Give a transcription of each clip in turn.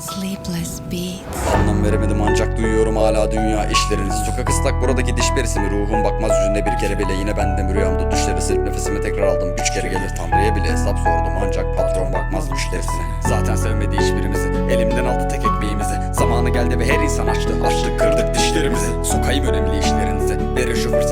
Sleepless Beats. Anlam veremedim ancak duyuyorum hala dünya işlerinizi Sokak ıslak buradaki diş perisi mi? Ruhum bakmaz yüzüne bir kere bile. Yine bendem rüyamda düşleri silip nefesimi tekrar aldım. Üç kere gelir tanrıya bile hesap sordum ancak patron bakmaz müşterisine. Zaten sevmedi hiçbirimizi elimden aldı tek ekmeğimizi. Zamanı geldi ve her insan açtı. Açtık kırdık dişlerimizi. Sokayım önemli işlerinize. Verin şu fırsatı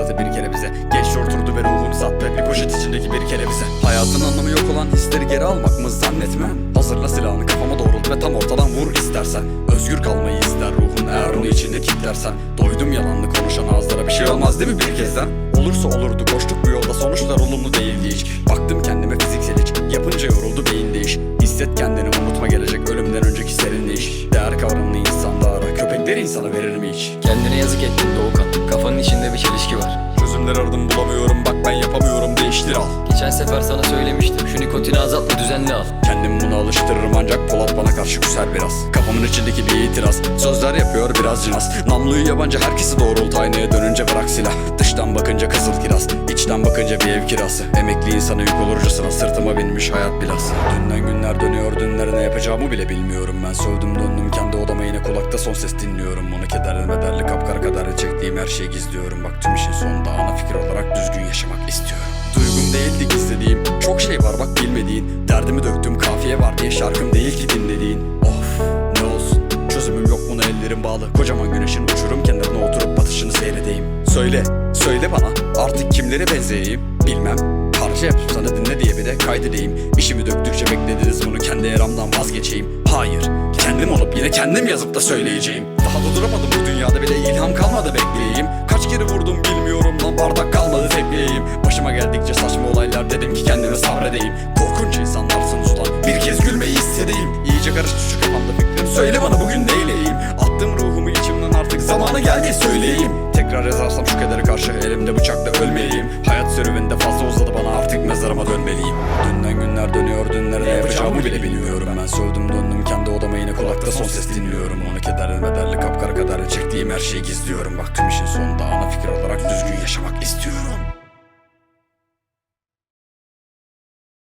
içindeki bir kere bize. Hayatın anlamı yok olan hisleri geri almak mı zannetmem? Hazırla silahını kafama doğrult ve tam ortadan vur istersen. Özgür kalmayı ister ruhun eğer onu içinde kilitlersen Doydum yalanlı konuşan ağızlara bir şey olmaz değil mi bir kezden Olursa olurdu koştuk bu yolda. Sonuçlar olumlu değildi hiç. Baktım kendime fiziksel hiç yapınca yoruldu beyin değiş Hisset kendini unutma gelecek ölümden önceki serinleyiş Değer kavramını insanda ara. Köpekler insana verir mi hiç? Kendine yazık ettin Doğukan. Kafanın içinde bir çelişki var. Çözümler aradım bulamıyorum sefer sana söylemiştim Şu nikotini azalt ve düzenli al. Kendim bunu alıştırırım ancak Polat bana karşı küser biraz. Kafamın içindeki bir itiraz Sözler yapıyor biraz cinas Namluyu yabancı herkesi doğrult aynaya dönünce bırak silah. Dıştan bakınca kızıl kiraz içten bakınca bir ev kirası. Emekli insana yük olurcasına sırtıma binmiş hayat bilası Dünden günler dönüyor dünlere ne yapacağımı bile bilmiyorum. Ben sövdüm döndüm kendi odama yine kulakta son ses dinliyorum. Onu kederli mederli kapkara kadar çektiğim her şeyi gizliyorum. Bak tüm işin sonunda ana fikir olarak düzgün yaşamak istiyorum Duygum değildi gizlediğim. Çok şey var bak bilmediğin. Derdimi döktüm kafiye var diye şarkım değil ki dinlediğin. Of ne olsun? Çözümüm yok buna ellerim bağlı. Kocaman güneşin uçurum kenarına oturup batışını seyredeyim. Söyle söyle bana artık kimlere benzeyeyim? Bilmem. Parça yapıp sana dinle diye bir de kaydedeyim. İşimi döktükçe beklediniz bunu. Kendi eramdan vazgeçeyim. Hayır kendim olup yine kendim yazıp da söyleyeceğim. Daha da duramadım bu dünyada bile ilham kalmadı bekleyeyim. Kaç kere vurdum lan bardak kalmadı tekleyeyim. Başıma geldikçe saçma olaylar dedim ki kendime sabredeyim. Korkunç insanlarsınız ulan bir kez gülmeyi hissedeyim İyice karıştı şu kafamda fikrim. Söyle bana bugün neyleyim? Attım ruhumu içimden artık zamanı geldi söyleyeyim. Tekrar yazarsam şu kedere karşı elimde bıçakla ölmeyeyim. Hayat serüveninde fazla uzadı bana artık mezarıma dönmeliyim. Dünden günler dönüyor dünlere ne yapacağımı bile bilmiyorum. Ben sövdüm döndüm kendi odama yine kulakta son ses dinliyorum. Onu kederli mederli kapkara kadar çektiğim her şeyi gizliyorum. Bak tüm işin sonunda ana fikir olarak düzgün